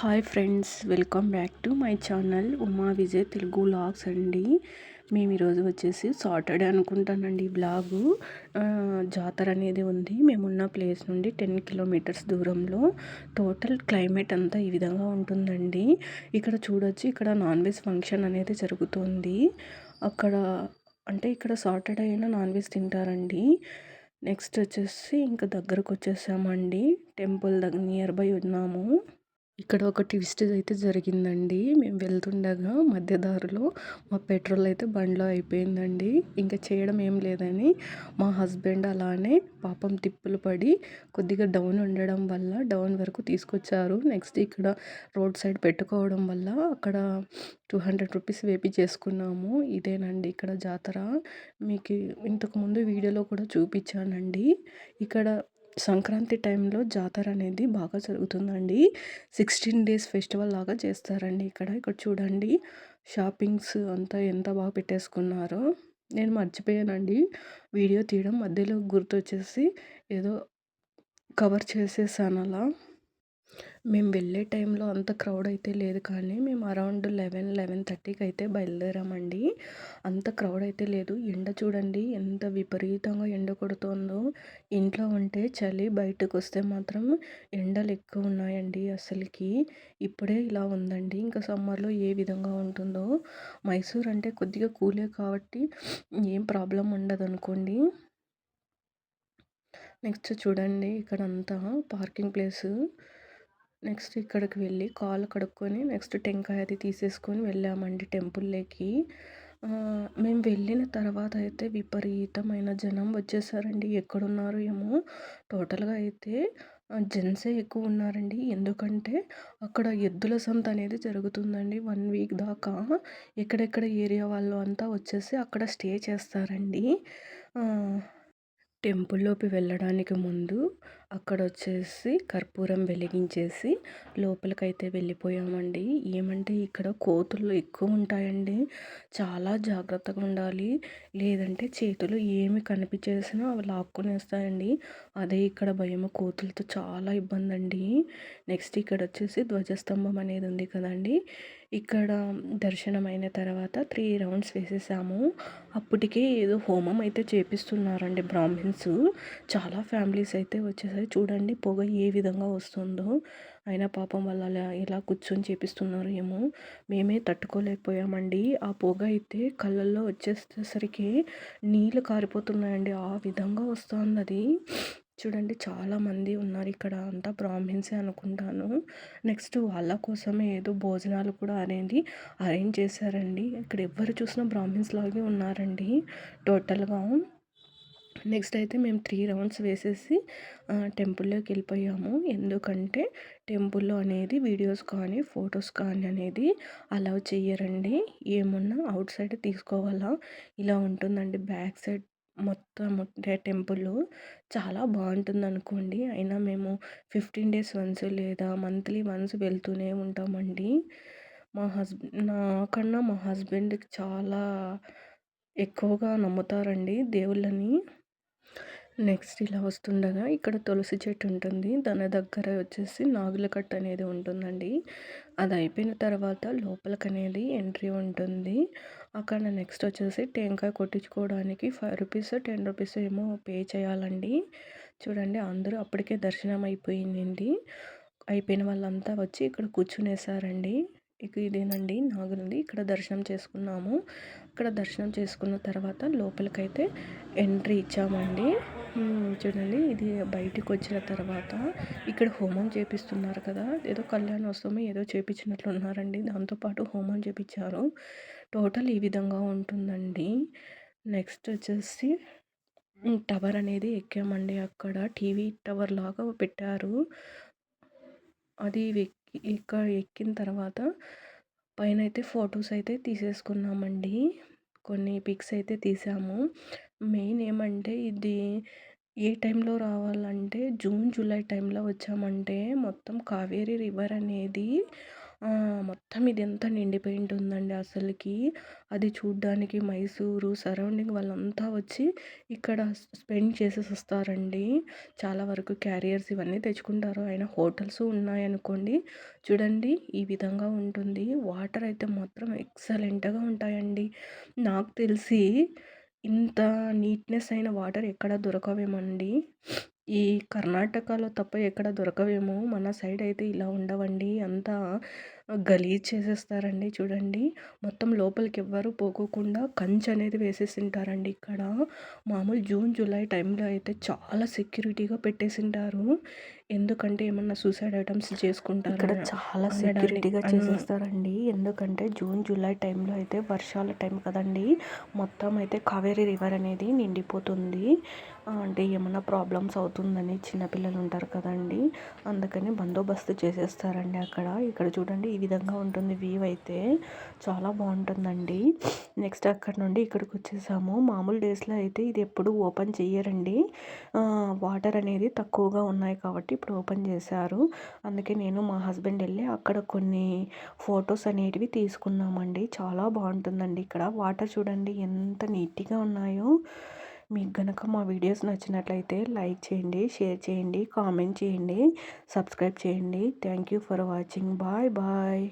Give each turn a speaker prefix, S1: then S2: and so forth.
S1: Hi friends welcome back to my channel Uma Vijay Telugu vlogs అండి. మేము ఈరోజు వచ్చేసి సాటర్డే అనుకుంటానండి బ్లాగు జాతర అనేది ఉంది. మేమున్న ప్లేస్ నుండి టెన్ కిలోమీటర్స్ దూరంలో. టోటల్ క్లైమేట్ అంతా ఈ విధంగా ఉంటుందండి. ఇక్కడ చూడొచ్చు ఇక్కడ నాన్ వెజ్ ఫంక్షన్ అనేది జరుగుతుంది. అక్కడ అంటే ఇక్కడ సాటర్డే అయినా నాన్ వెజ్ తింటారండి. నెక్స్ట్ వచ్చేసి ఇంకా దగ్గరకు వచ్చేసామండి. టెంపుల్ దగ్గర నియర్ బై ఉన్నాము. ఇక్కడ ఒక ట్విస్ట్ అయితే జరిగిందండి. మేము వెళ్తుండగా మధ్య దారిలో మా పెట్రోల్ అయితే బండ్లో అయిపోయిందండి. ఇంకా చేయడం ఏం లేదని మా హస్బెండ్ అలానే పాపం తిప్పులు పడి కొద్దిగా డౌన్ ఉండడం వల్ల డౌన్ వరకు తీసుకొచ్చారు. నెక్స్ట్ ఇక్కడ రోడ్ సైడ్ పెట్టుకోవడం వల్ల అక్కడ టూ హండ్రెడ్ రూపీస్ వేపి చేసుకున్నాము. ఇదేనండి ఇక్కడ జాతర. మీకు ఇంతకుముందు వీడియోలో కూడా చూపించానండి. ఇక్కడ సంక్రాంతి టైంలో జాతర అనేది బాగా జరుగుతుందండి. సిక్స్టీన్ డేస్ ఫెస్టివల్ లాగా చేస్తారండి ఇక్కడ. ఇక్కడ చూడండి షాపింగ్స్ అంతా ఎంత బాగా పెట్టేసుకున్నారో. నేను మర్చిపోయానండి. వీడియో తీయడం మధ్యలో గుర్తొచ్చేసి ఏదో కవర్ చేసేసాను అలా. మేము వెళ్ళే టైంలో అంత క్రౌడ్ అయితే లేదు కానీ మేము అరౌండ్ లెవెన్ లెవెన్ థర్టీకి అయితే బయలుదేరామండి. అంత క్రౌడ్ అయితే లేదు. ఎండ చూడండి ఎంత విపరీతంగా ఎండ కొడుతుందో. ఇంట్లో ఉంటే చలి బయటకు వస్తే మాత్రం ఎండలు ఎక్కువ ఉన్నాయండి అసలుకి. ఇప్పుడే ఇలా ఉందండి. ఇంకా సమ్మర్లో ఏ విధంగా ఉంటుందో. మైసూర్ అంటే కొద్దిగా కూలే కాబట్టి ఏం ప్రాబ్లం ఉండదు అనుకోండి. నెక్స్ట్ చూడండి ఇక్కడ అంతా పార్కింగ్ ప్లేసు. నెక్స్ట్ ఇక్కడికి వెళ్ళి కాలు కడుక్కొని నెక్స్ట్ టెంకాయ అది తీసేసుకొని వెళ్ళామండి టెంపుల్లోకి. మేము వెళ్ళిన తర్వాత అయితే విపరీతమైన జనం వచ్చేసారండి. ఎక్కడున్నారు ఏమో టోటల్గా అయితే జెంట్సే ఎక్కువ ఉన్నారండి. ఎందుకంటే అక్కడ ఎద్దుల సంత అనేది జరుగుతుందండి. వన్ వీక్ దాకా ఎక్కడెక్కడ ఏరియా వాళ్ళు అంతా వచ్చేసి అక్కడ స్టే చేస్తారండి. టెంపుల్లోకి వెళ్ళడానికి ముందు అక్కడ వచ్చేసి కర్పూరం వెలిగించేసి లోపలికైతే వెళ్ళిపోయామండి. ఏమంటే ఇక్కడ కోతులు ఎక్కువ ఉంటాయండి చాలా జాగ్రత్తగా ఉండాలి. లేదంటే చేతులు ఏమి కనిపించేసినా అవి లాక్కునేస్తాయండి. అదే ఇక్కడ భయం కోతులతో చాలా ఇబ్బంది అండి నెక్స్ట్ ఇక్కడ వచ్చేసి ధ్వజస్తంభం అనేది ఉంది కదండి. ఇక్కడ దర్శనం అయిన తర్వాత త్రీ రౌండ్స్ వేసేసాము. అప్పటికే ఏదో హోమం అయితే చేపిస్తున్నారండి బ్రాహ్మిన్స్. చాలా ఫ్యామిలీస్ అయితే వచ్చేసరి. చూడండి పొగ ఏ విధంగా వస్తుందో. అయినా పాపం వాళ్ళు అలా ఇలా కూర్చొని చేపిస్తున్నారు ఏమో. మేమే తట్టుకోలేకపోయామండి. ఆ పొగ అయితే కళ్ళల్లో వచ్చేసరికి నీళ్ళు కారిపోతున్నాయండి. ఆ విధంగా వస్తుంది అది. చూడండి చాలామంది ఉన్నారు ఇక్కడ. అంతా బ్రాహ్మిన్సే అనుకుంటాను. నెక్స్ట్ వాళ్ళ కోసమే ఏదో భోజనాలు కూడా అనేది అరేంజ్ చేశారండి. ఇక్కడ ఎవరు చూసినా బ్రాహ్మిన్స్ లాగే ఉన్నారండి టోటల్గా. నెక్స్ట్ అయితే మేము త్రీ రౌండ్స్ వేసేసి టెంపుల్లోకి వెళ్ళిపోయాము. ఎందుకంటే టెంపుల్లో అనేది వీడియోస్ కానీ ఫొటోస్ కానీ అనేది అలౌ చేయరండి ఏమున్నా అవుట్ సైడ్ తీసుకోవాలా? ఇలా ఉంటుందండి. బ్యాక్ సైడ్ మొత్తం టెంపుల్ చాలా బాగుంటుంది అనుకోండి అయినా మేము ఫిఫ్టీన్ డేస్ వన్స్ లేదా మంత్లీ వన్స్ వెళ్తూనే ఉంటామండి. మా హస్బెండ్ నాకన్నా మా హస్బెండ్కి చాలా ఎక్కువగా నమ్ముతారండి దేవుళ్ళని. నెక్స్ట్ ఇలా వస్తుండగా ఇక్కడ తులసి చెట్టు ఉంటుంది. దాని దగ్గర వచ్చేసి నాగుల కట్ట అనేది ఉంటుందండి. అది అయిపోయిన తర్వాత లోపలికి అనేది ఎంట్రీ ఉంటుంది. అక్కడ నెక్స్ట్ వచ్చేసి టెంకాయ కొట్టించుకోవడానికి ఫైవ్ రూపీస్ టెన్ రూపీస్ ఏమో పే చేయాలండి. చూడండి అందరూ అప్పటికే దర్శనం అయిపోయింది అయిపోయిన వాళ్ళంతా వచ్చి ఇక్కడ కూర్చునేసారండి ఇక ఇదేనండి నాగులుంది. ఇక్కడ దర్శనం చేసుకున్నాము. ఇక్కడ దర్శనం చేసుకున్న తర్వాత లోపలికైతే ఎంట్రీ ఇచ్చామండి. చూడండి ఇది బయటికి వచ్చిన తర్వాత ఇక్కడ హోమం చేపిస్తున్నారు కదా. ఏదో కళ్యాణోత్సవం ఏదో చేపించినట్లు ఉన్నారండి. దాంతోపాటు హోమం చేపించారు. టోటల్ ఈ విధంగా ఉంటుందండి. నెక్స్ట్ వచ్చేసి టవర్ అనేది ఎక్కామండి అక్కడ. టీవీ టవర్ లాగా పెట్టారు. అది ఇక్కడ ఎక్కిన తర్వాత పైన అయితే ఫొటోస్ అయితే తీసేసుకున్నామండి. కొన్ని పిక్స్ అయితే తీసాము. మెయిన్ ఏమంటే ఇది ఏ టైంలో రావాలంటే జూన్ జూలై టైంలో వచ్చామంటే మొత్తం కావేరీ రివర్ అనేది మొత్తం ఇదంతా నిండిపోయి ఉంటుందండి అసలుకి అది చూడ్డానికి మైసూరు సరౌండింగ్ వాళ్ళంతా వచ్చి ఇక్కడ స్పెండ్ చేసేసి వస్తారండి చాలా వరకు క్యారియర్స్ ఇవన్నీ తెచ్చుకుంటారు. ఆయన హోటల్స్ ఉన్నాయనుకోండి. చూడండి ఈ విధంగా ఉంటుంది. వాటర్ అయితే మాత్రం ఎక్సలెంట్‌గా ఉంటాయండి. నాకు తెలిసి ఇంత నీట్‌నెస్ అయిన వాటర్ ఎక్కడ దొరకవేమండి ఈ కర్ణాటకలో తప్ప ఎక్కడ దొరకవేమో. మన సైడ్ అయితే ఇలా ఉండవండి. అంతా గలీజ్ చేసేస్తారండి చూడండి. మొత్తం లోపలికి ఎవ్వరు పోకోకుండా కంచ్ అనేది వేసేసింటారండి ఇక్కడ. మామూలు జూన్, జూలై టైంలో అయితే చాలా సెక్యూరిటీగా పెట్టేసింటారు. ఎందుకంటే ఏమన్నా సూసైడ్ అటెంప్ట్స్ చేసుకుంటారా
S2: ఇక్కడ చాలా సెక్యూరిటీగా చేసేస్తారండి. ఎందుకంటే జూన్, జూలై టైంలో అయితే వర్షాల టైం కదండీ! మొత్తం అయితే కావేరీ రివర్ అనేది నిండిపోతుంది. అంటే ఏమైనా ప్రాబ్లమ్స్ అవుతుందని చిన్నపిల్లలు ఉంటారు కదండీ! అందుకని బందోబస్తు చేసేస్తారండి అక్కడ. ఇక్కడ చూడండి ఈ విధంగా ఉంటుంది వ్యూ అయితే. చాలా బాగుంటుందండి నెక్స్ట్ అక్కడి నుండి ఇక్కడికి వచ్చేసాము మామూలు డేస్‌లో అయితే ఇది ఎప్పుడు ఓపెన్ చేయరండి వాటర్ అనేది తక్కువగా ఉన్నాయి కాబట్టి ఇప్పుడు ఓపెన్ చేశారు. అందుకే నేను మా హస్బెండ్ వెళ్ళి అక్కడ కొన్ని ఫొటోస్ అనేటివి తీసుకున్నామండి. చాలా బాగుంటుందండి ఇక్కడ. వాటర్ చూడండి ఎంత నీట్‌గా ఉన్నాయో. మీకు గనక మా వీడియోస్ నచ్చినట్లయితే లైక్ చేయండి, షేర్ చేయండి, కామెంట్ చేయండి, సబ్స్క్రైబ్ చేయండి. Thank you for watching. Bye bye.